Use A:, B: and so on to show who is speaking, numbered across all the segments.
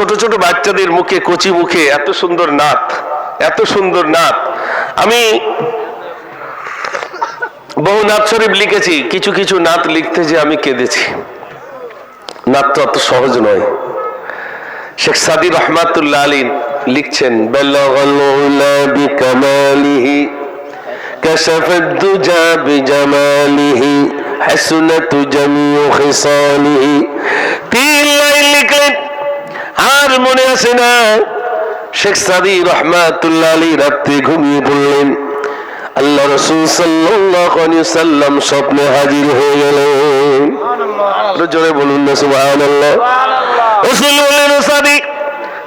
A: ছোট ছোট বাচ্চাদের মুখে, কচি মুখে, এত সুন্দর নাত, এত সুন্দর নাত। আমি বহু নাথ শরীফ লিখেছি, কিছু কিছু নাত লিখতে যে আমি কেঁদেছি। নাত তো অত সহজ নয়। শেখ সাদি রহমাতুল্লাহ আলী লিখছেন বিকামালিহি কশফদ্দুজা বিজামালিহি, হাসনাতু জামিউ খিসালিহি। তিন লাইন লিখলেন আর মনে আছে না। শেখ সাদি রহমাতুল্লাহ আলী রাত্রে ঘুমিয়ে পড়লেন। আল্লাহ রসুল সাল্লাম স্বপ্নে হাজির হয়ে গেলেন। জোরে বলুন না সুবহানাল্লাহ। রসুল বললেন সাদি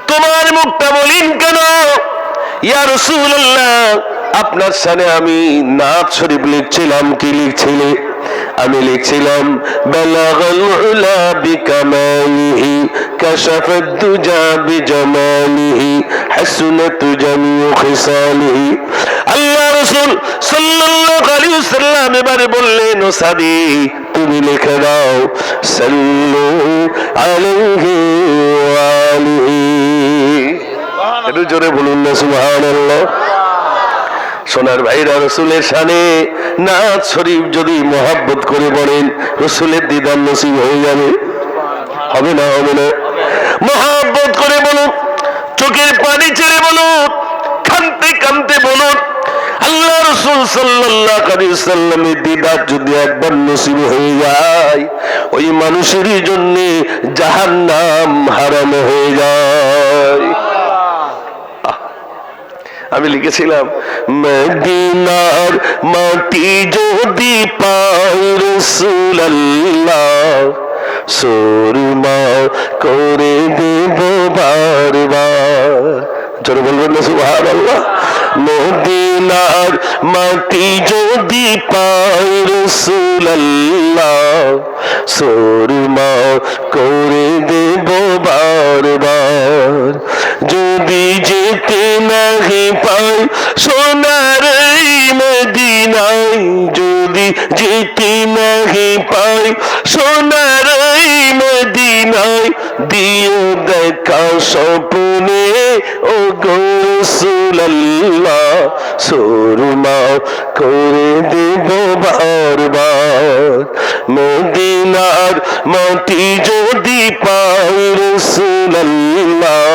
A: তোমার মুখটা বলিন কেন? ইয়া রাসূলুল্লাহ আপনার সামনে আমি নাথ শরীফ লিখছিলাম কি লিখছিলে? আমি লিখছিলাম, বালাগাল উলা বিকামালিহি কাশাফাদ দুজা বিজামালিহি, হাসনাত জামিউ খিসালিহি। আল্লাহ রাসূল সাল্লাল্লাহু আলাইহি ওয়াসাল্লাম এবারে বললেন, ও সাদি তুমি লিখে দাও, সাল্লু আলাইহি ওয়া আলিহি। একটু জোরে বলুন না, সুবহানাল্লাহ। সোনার ভাইরা রসুলের সানে নাচ শরীফ যদি মোহাব্বত করে বলেন, রসুলের দিদার নসিব হয়ে যাবে। হবে না হবে না। মোহাব্বত করে বলুন, চোখের পানি ছেড়ে বলুন কানতে কানতে বলুন, আল্লাহ রসুল আলাইহি সাল্লামের দিদার যদি একবার নসিব হয়ে যায়, ওই মানুষেরই জন্য জাহান্নাম হারাম হয়ে যায়। আমি লিখেছিলাম, মদিনার মাটি যদি পাই রসুল্লাহ সুরমা করে দেব বারবার। জোরে বলবেন না আল্লাহ মদিনার মাটি যদি পাই রসুল্লাহ সুরমা করে দেব বারবার। যদি যেতে নাহি পাই সোনার মদিনায়, যদি যেতে নাহি পাই সোনার মদিনায় দিও দেখা স্বপ্নে ও গৌরসুল্লাহ সুরমা করে দেব বারবার। মদিনার মাটি যদি পাই রসুল্লাহ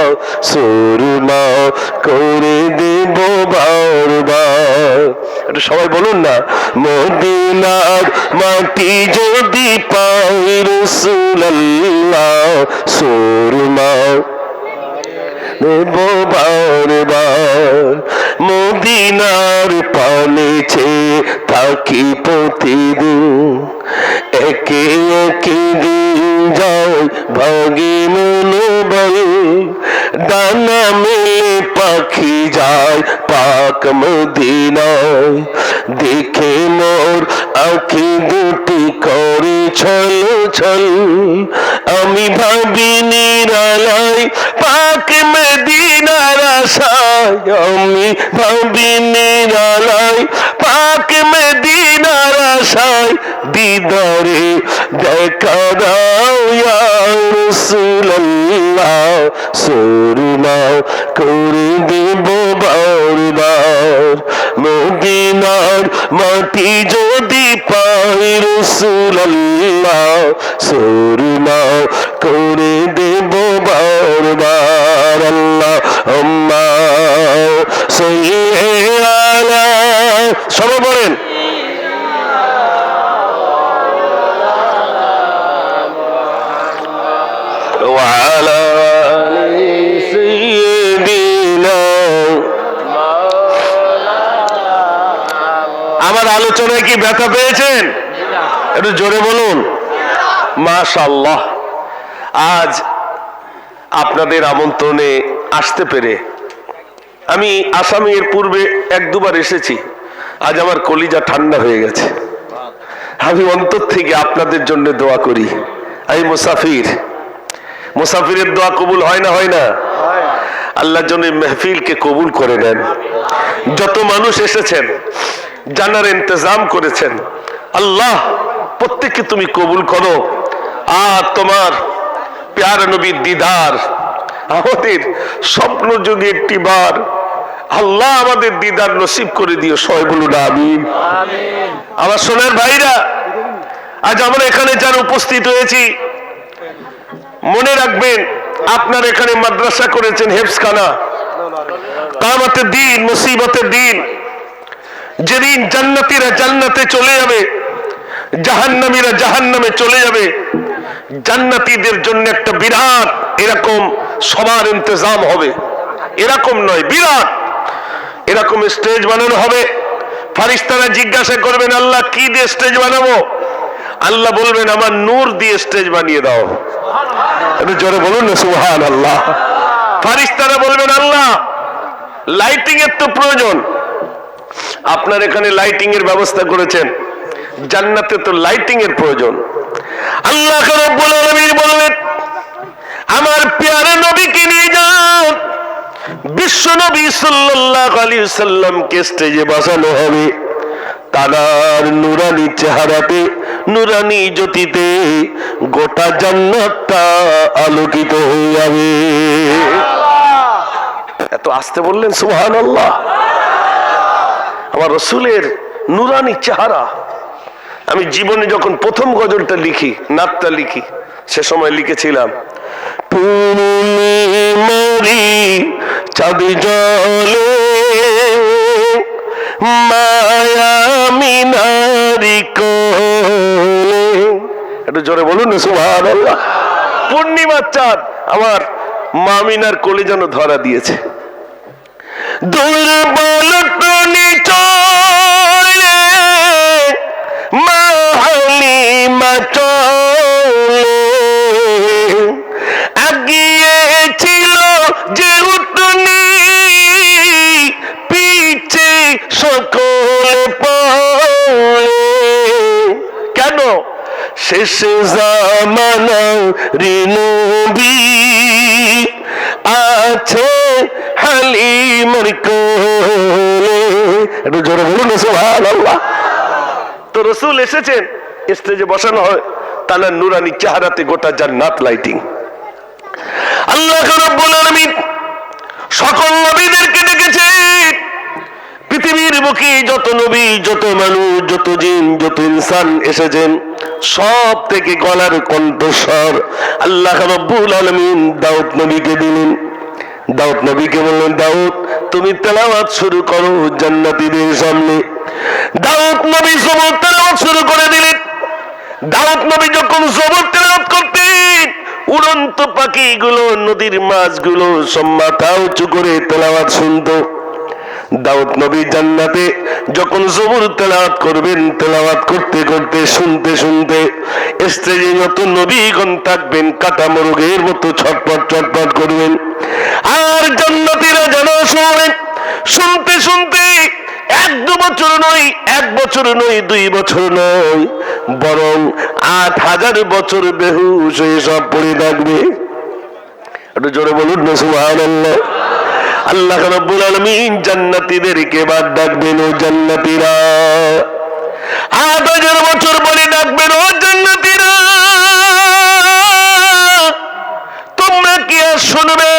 A: সুরমা করে দেব বারবার। এটা সবাই বলুন না, মদিনার মাটি যদি পাই রসুল্লাহ সুরমা বারবার। মদিনার পানেছে থাকি প্রতিদিন। একে একে দিন যায় ভাগি মনোবল ডানা মেলে পাখি যায় পাক মদিনায়। দেখে মোর আখি দুটি করে ছল ছল। আমি ভাবি নিরালায় পাক মদিনার আশায়। আমি ভাবি দিদারে, দেখা দাও ইয়া রাসূলুল্লাহ সুরমা করে দেব বারবার। মদিনার মাটি যদি পাই রসুল্লাহ সুরমা করে দেব বারবার। আল্লাহ আম্মা সৈয়ালা সবাই বলেন আলোচনায় কি ব্যথা পেয়েছেন? একটু জোরে বলুন। মাশাল্লাহ আজ আপনাদের আমন্ত্রণে আসতে পেরে আমি আসামি এর পূর্বে এক দুবার এসেছি। আজ আমার কলিজা ঠান্ডা হয়ে গেছে। আমি অন্তর থেকে আপনাদের জন্য দোয়া করি। আমি মুসাফির, মুসাফিরের দোয়া কবুল হয় না হয় না? আল্লাহর জন্য মেহফিলকে কবুল করে নেন। যত মানুষ এসেছেন জানার ইন্তজাম করেছেন। আল্লাহ প্রত্যেককে তুমি কবুল করো। আর তোমার প্যার নবীর দিদার আমাদের স্বপ্ন যুগে একটি বার আল্লাহ আমাদের দিদার নসিব করে দিও সয় বলুন আমিন। আমার সোনার ভাইরা আজ আমরা এখানে যারা উপস্থিত হয়েছি মনে রাখবেন আপনার এখানে মাদ্রাসা করেছেন হেফসখানা কামাতের দিন মুসিবতের দিন। যেদিন জান্নাতীরা জান্নাতে চলে যাবে, জাহান্নামীরা জাহান্নামে চলে যাবে, জান্নাতীদের জন্য একটা বিরাট এরকম সবার ইন্তজাম হবে। এরকম নয়, বিরাট। এরকম স্টেজ বানানো হবে। ফারিস্তারা জিজ্ঞাসা করবেন, আল্লাহ, কি দিয়ে স্টেজ বানাবো? আল্লাহ বলবেন, আমার নূর দিয়ে স্টেজ বানিয়ে দাও। জোরে বলুন না সুহান আল্লাহ ফারিস্তারা বলবেন, আল্লাহ লাইটিং এর তো প্রয়োজন। আপনার এখানে লাইটিং এর ব্যবস্থা করেছেন। জান্নাতে তো লাইটিং এর প্রয়োজন। আল্লাহ বললেন, আমার পেয়ারে নবীকে নিয়ে যাও। বিশ্ব নবী সাল্লাল্লাহু আলাইহি সাল্লামকে স্টেজে বসানো হবে। তার নুরানি চেহারাতে, নুরানি জ্যোতিতে গোটা জান্নাতটা আলোকিত হয়ে যাবে। এত আসতে বললেন, সুবহানাল্লাহ। আমার রসুলের নুরানি চেহারা। আমি জীবনে যখন প্রথম গজলটা লিখি, নাতটা লিখি, সে সময় লিখেছিলাম মরি চাঁদ জলে, মায়া মিনারি কোলে একটু জোরে বলুন পূর্ণিমার চাঁদ আমার মামিনার কোলে যেন ধরা দিয়েছে। দুর্বল টনি চলে মাহালি চলে আগিয়েছিল যে উটনি পিছে সকলে কেন? শেষে জামানা রিনবী আছে একটু জোরে বলুন তো রসুল এসেছেন, স্টেজে বসানো হয় নুরানি চেহারাতে গোটা লাইটিং আল্লাহ সকল নবীদেরকে পৃথিবীর বুকে যত নবী, যত মানুষ, যত জিন, যত ইনসান এসেছেন, সব থেকে গলার কণ্ঠস্বর আল্লাহ রব্বুল আলামিন দাউদ নবীকে দিলেন। দাউদ নবীকে বললেন, দাউদ, তুমি তেলাওয়াত শুরু করো জান্নাতীদের সামনে। দাউদ নবী জবর তেলাওয়াত শুরু করে দিলেন। দাউদ নবী যখন জবর তেলাওয়াত করতেন, উড়ন্ত পাখিগুলো, নদীর মাছগুলো সব মাথা উঁচু করে তেলাওয়াত শুনতো। দাউদ নবী জান্নাতে যখন জবুর তেলাওয়াত করবেন, তেলাওয়াত করতে করতে শুনতে শুনতে স্টেজে যত নবীগণ থাকবেন কাটা মুরগের মতো ছটপট ছটপট করবেন আর জান্নাতীরা যেন শুনবেন শুনতে শুনতে এক দু বছর নয় এক নয় দুই বছর নয়, বরং আট হাজার বছর বেহুশ হয়ে সব পড়ে থাকবে। একটু জোরে বলুন না, সুবহানাল্লাহ। আল্লাহ রাব্বুল আলামিন জান্নাতীদেরকে বাদ ডাকবেন ও জান্নাতীরা। আট হাজার বছর পরে ডাকবেন ও জান্নাতীরা। তোমরা কি আর শুনবে?